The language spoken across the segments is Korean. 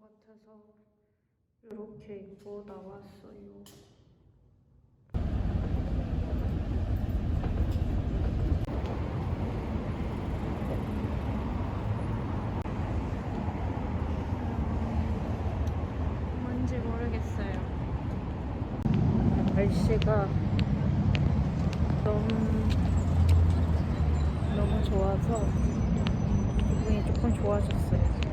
것 같아서 이렇게 입고 나왔어요. 뭔지 모르겠어요. 날씨가 너무 너무 좋아서 기분이 조금 좋아졌어요.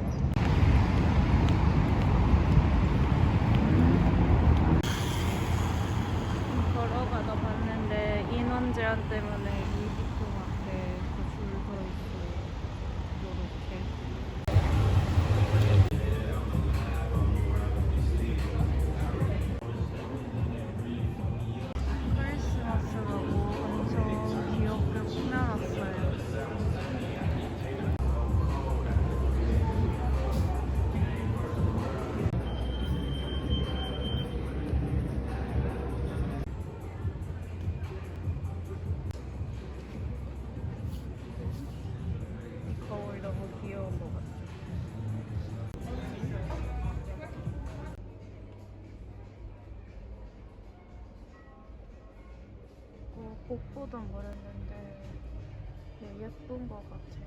모르는데 되게 예쁜 것 같아요.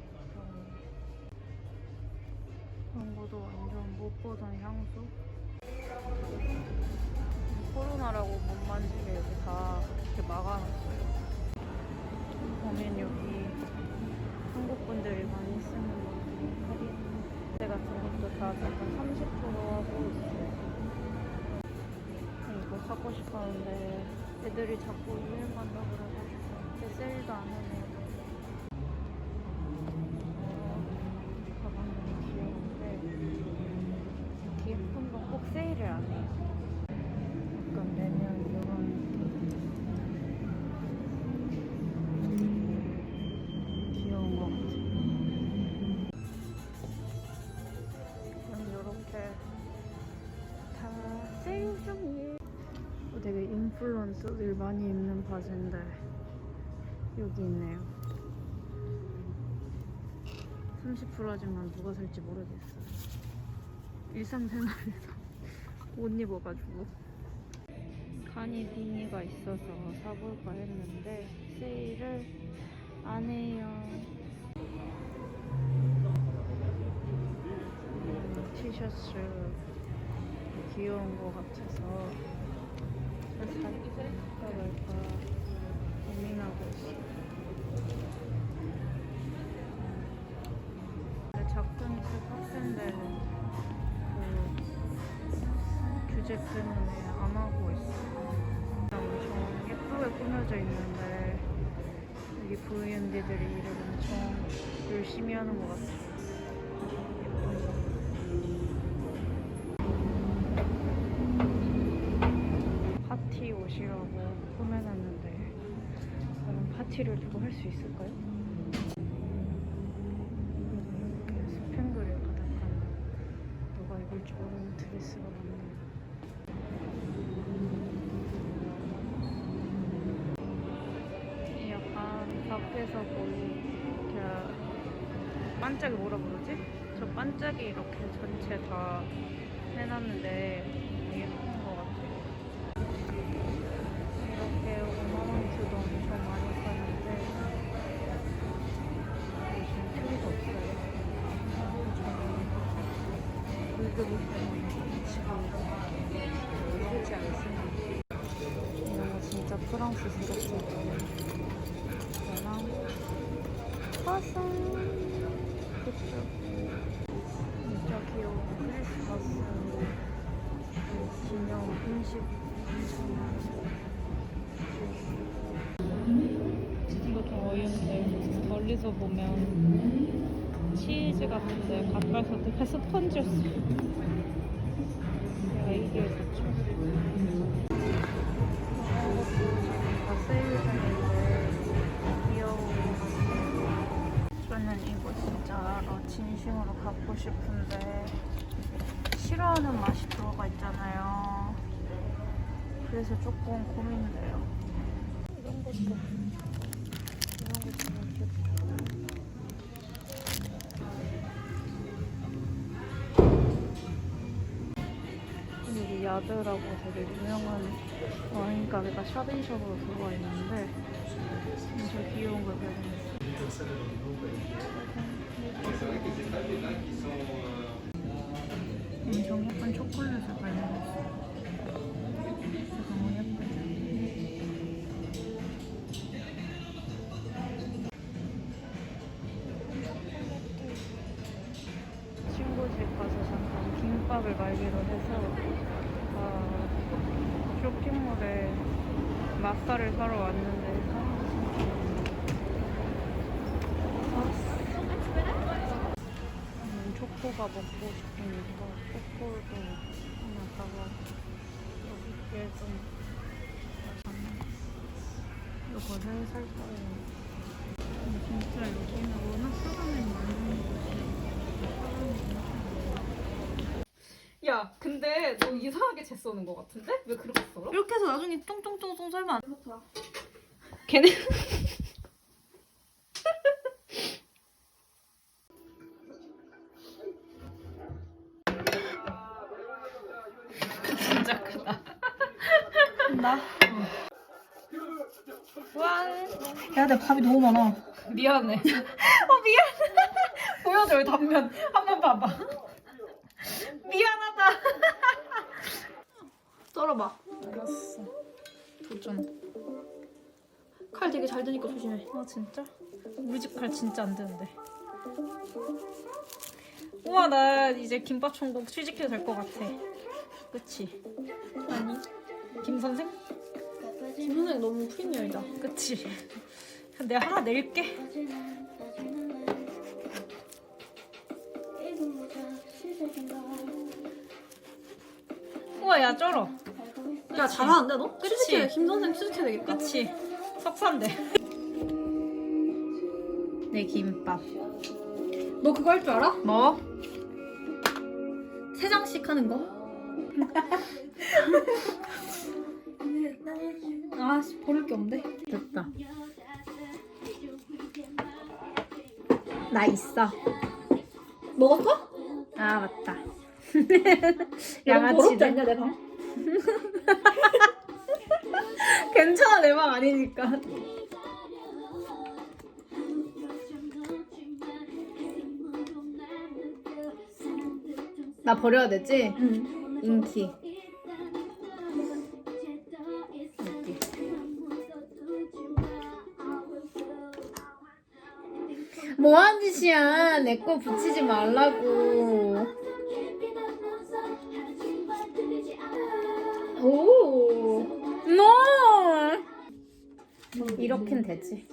광고도 완전 못 보던 향수. 코로나라고 못 만지게 여기 다 이렇게 막아놨어요. 보면 여기 한국 분들이 많이 쓰는 거 카드 같은 것도 다 지금 30% 하고 있어요. 이거 사고 싶었는데 애들이 자꾸 유행 간다 그래가지고 세일도 안 하네요. 어, 가방 너무 귀여운데 이렇게 꼭 세일을 안 해요. 약간 매년 이런 귀여운 것 같아요. 그럼 이렇게 다 세일 중이에요. 어, 되게 인플루언서들 많이 입는 바지인데 여기 있네요. 30% 하지만 누가 살지 모르겠어요. 일상생활에서 못 입어가지고 간이 비니가 있어서 사볼까 했는데 세일을 안 해요. 음, 티셔츠 귀여운 것 같아서 살까 말까 고민하고. 근데 작품이 꽤 빡센데 그 규제 때문에 안 하고 있어요. 엄청 예쁘게 꾸며져 있는데 여기 VND들이 일을 엄청 열심히 하는 것 거. 파티 옷이라고 꾸며놨는데 파티를 두고 할 수 있을까요? 스팽글을 가득한 누가 입을 줄 모르는 드레스가 많네요. 이 약간 밖에서 보이 그 반짝이 뭐라 그러지? 저 반짝이 이렇게 전체 다 해놨는데 지금 쓰지 않습니다. 거 진짜 프랑스 스럽죠. 얘랑 화상 그쵸. 진짜 귀여운 크리스마스 기념 음식. 이거 좀 어이없는데 멀리서 보면 치즈 같은데 가까이서 되게 스펀지였어요. 내가 이게 좋죠. 저는 이거 진짜로 진심으로 갖고 싶은데 싫어하는 맛이 들어가 있잖아요. 그래서 조금 고민돼요. 이런 것도 이런 것도 귀엽다. 야드라고 되게 유명한 와인 가게가 샤베이샵으로 들어와 있는데 엄청 귀여운 걸 발견했어요. 엄청 예쁜 초콜릿을 발견했어요. 너무 예쁘죠? 친구 집 가서 잠깐 김밥을 말기로 해서 아, 쇼핑몰에 마사를 사러 왔는데. 저는 초코가 먹고 싶으니까 초코도 하나 사가 여기에 좀 이거를 살 거예요. 진짜 여기는 워낙 사람이 많은 곳이 야, 근데 너 이상하게 재 써는 것 같은데? 왜 그렇게 썰어? 이렇게 해서 나중에 똥똥똥똥 썰면 안 그렇다. 걔네 진짜 크다 나 왕. 야, 내 밥이 너무 많아. 미안해 어 미안 보여줘 여기 단면 한 번 봐봐 미안하다 썰어봐. 알았어 도전 칼 되게 잘 드니까 조심해. 아 진짜? 우리 집 칼 진짜 안 되는데. 우와 나 이제 김밥 천국 취직해도 될 것 같아. 그치? 아니 김 선생? 김 선생 너무 프리미엄이다. 그치? 내가 하나 낼게. 우와 야 쩔어. 야, 잘하는데 너? 취직해. 김 선생 취직해야 되겠다. 그치? 석산대. 내 김밥. 너 그거 할 줄 알아? 뭐? 세 장씩 하는 거? 아, 씨, 버릴 게 없네. 됐다. 나 있어. 먹었어? 아 맞다. 야, 너무 더럽지 양아치네. 않냐, 내 방? 괜찮아 내방 아니니까. 나 버려야 되지? 응. 인기. 뭐하는 짓이야? 내 거 붙이지 말라고. 오. 이렇게는 되지.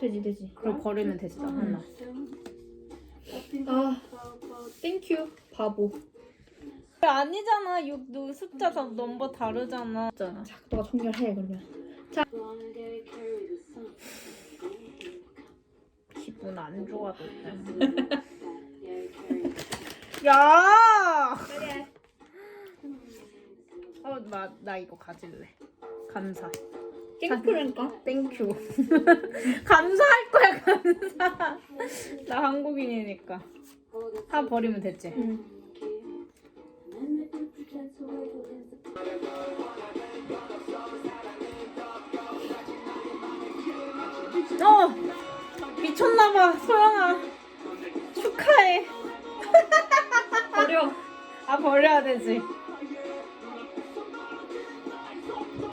되지, 되지. 그럼 버리면 되지 하나. 아, 땡큐. 바보. 아니잖아. 요, 너 숫자 다 넘버 다르잖아. 자, 너가 정렬해, 그러면. 기분 안 좋아도 돼. 야! 어, 나, 나 이거 가질래. 감사. 땡큐라니까? 땡큐. 감사할 거야, 감사. 나 한국인이니까. 다 버리면 됐지. 응. 어! 미쳤나봐, 소영아. 축하해. 버려. 아, 버려야 되지.